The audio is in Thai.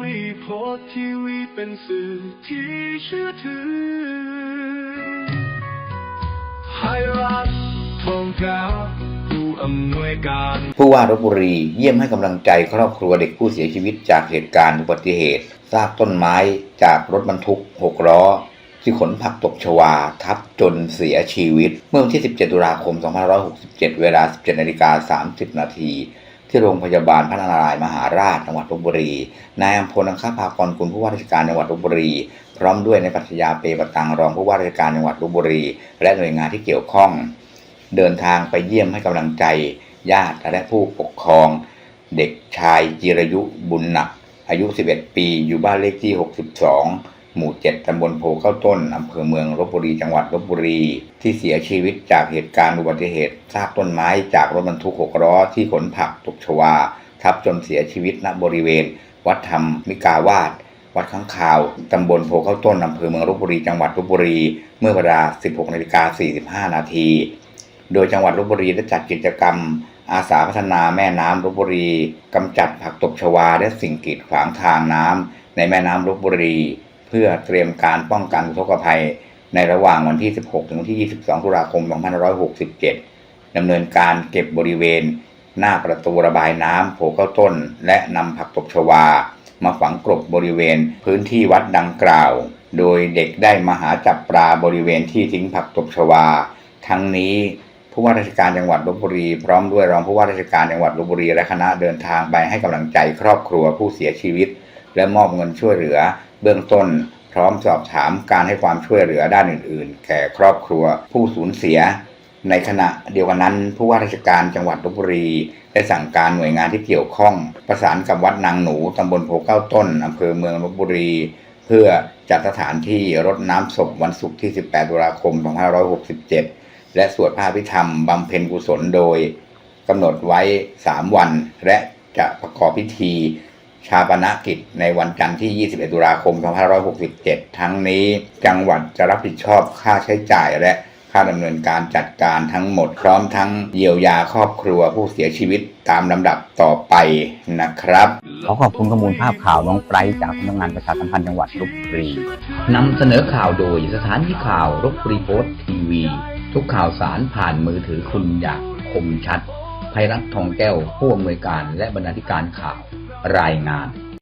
วีโพสทีวีเป็นสื่อที่เชื่อถือไทยรัฐทองกาผู้อำนวยการ ผู้ว่ารบบุรีเยี่ยมให้กำลังใจครอบครัวเด็กผู้เสียชีวิตจากเหตุการณ์อุบัติเหตุซากต้นไม้จากรถบรรทุกหกล้อ ที่ขนผักตบชวา ทับจนเสียชีวิต เมื่อวันที่ 17 ตุลาคม 2567 เวลา 17นาฬิกา30 นาที ที่โรงพยาบาลพระนารายณ์มหาราชจังหวัดลบบุรีนายอำพลอังคภากรกุลผู้ว่าราชการจังหวัดลบบุรี พร้อมด้วยในายปรัชญาเปรมตังรองผู้ว่าราชการจังหวัดลบบุรี และหน่วยงานที่เกี่ยวข้อง เดินทางไปเยี่ยมให้กำลังใจญาติและผู้ปกครอง เด็กชายจิรยุบุญหนัก อายุ 11 ปี อยู่บ้านเลขที่ 62 หมู่7ตำบลโพเข้าต้นอำเภอเมืองลบบุรีจังหวัดลบบุรี ที่เสียชีวิตจากเหตุการณ์อุบัติเหตุซากต้นไม้จากรถบรรทุก6ล้อที่ขนผักตกชวา ทับจนเสียชีวิตณบริเวณ วัดธรรมมิกาวาสวัดข้างข่าว ตำบลโพเข้าต้นอำเภอเมืองลบบุรีจังหวัดลบบุรี เมื่อเวลา 16นาฬิกา45 นาที โดยจังหวัดลบบุรีได้จัดกิจกรรม อาสาพัฒนาแม่น้ำลบบุรีกำจัดผักตบชวาและสิ่งกีดขวางทางน้ำในแม่น้ำลบบุรี พื่อเตรียมการป้องกันอุทกภัย ในระหว่างวันที่ 16 ถึงวันที่ 22 ตุลาคม 2567 ดำเนินการเก็บบริเวณ หน้าประตูระบายน้ำโผเข้าต้น และนำผักตบชวา มาฝังกลบบริเวณพื้นที่วัดดังกล่าว โดยเด็กได้มาหาจับปลาบริเวณที่ทิ้งผักตบชวา ทั้งนี้ผู้ว่าราชการจังหวัดลบบุรี พร้อมด้วยรองผู้ว่าราชการจังหวัดลบบุรีและคณะเดินทางไปให้กำลังใจครอบครัวผู้เสียชีวิต และมอบเงินช่วยเหลือ เบื้องต้นพร้อมสอบถามการให้ความช่วยเหลือด้านอื่น ๆ แก่ครอบครัวผู้สูญเสีย ในขณะเดียวกันนั้น ผู้ว่าราชการจังหวัดลบบุรี ได้สั่งการหน่วยงานที่เกี่ยวข้อง ประสานกับวัดนางหนูตำบลโพเก้าต้นอำเภอเมืองลบบุรี เพื่อจัดสถานที่รดน้ำศพวันศุกร์ที่ 18 ตุลาคม 2567 และสวดพระอภิธรรมบำเพ็ญกุศลโดยกำหนดไว้ 3 วัน และจะประกอบพิธี ชาปนกิจในวันจันทร์ที่ 21 ตุลาคม 2567 ทั้งนี้จังหวัดจะรับผิดชอบค่าใช้จ่ายและค่าดำเนินการจัดการทั้งหมดพร้อมทั้งเยียวยาครอบครัวผู้เสียชีวิตตามลำดับต่อไปนะครับ ขอขอบคุณข้อมูลภาพข่าวน้องไบรท์จากสำนักงานประชาสัมพันธ์จังหวัดลบบุรีนำเสนอข่าวโดยสถานีข่าวรบบุรีโพสต์ทีวี ทุกข่าวสารผ่านมือถือคุณอย่างคมชัดภัยรัฐทองแก้วผู้อำนวยการและบรรณาธิการข่าว รายงาน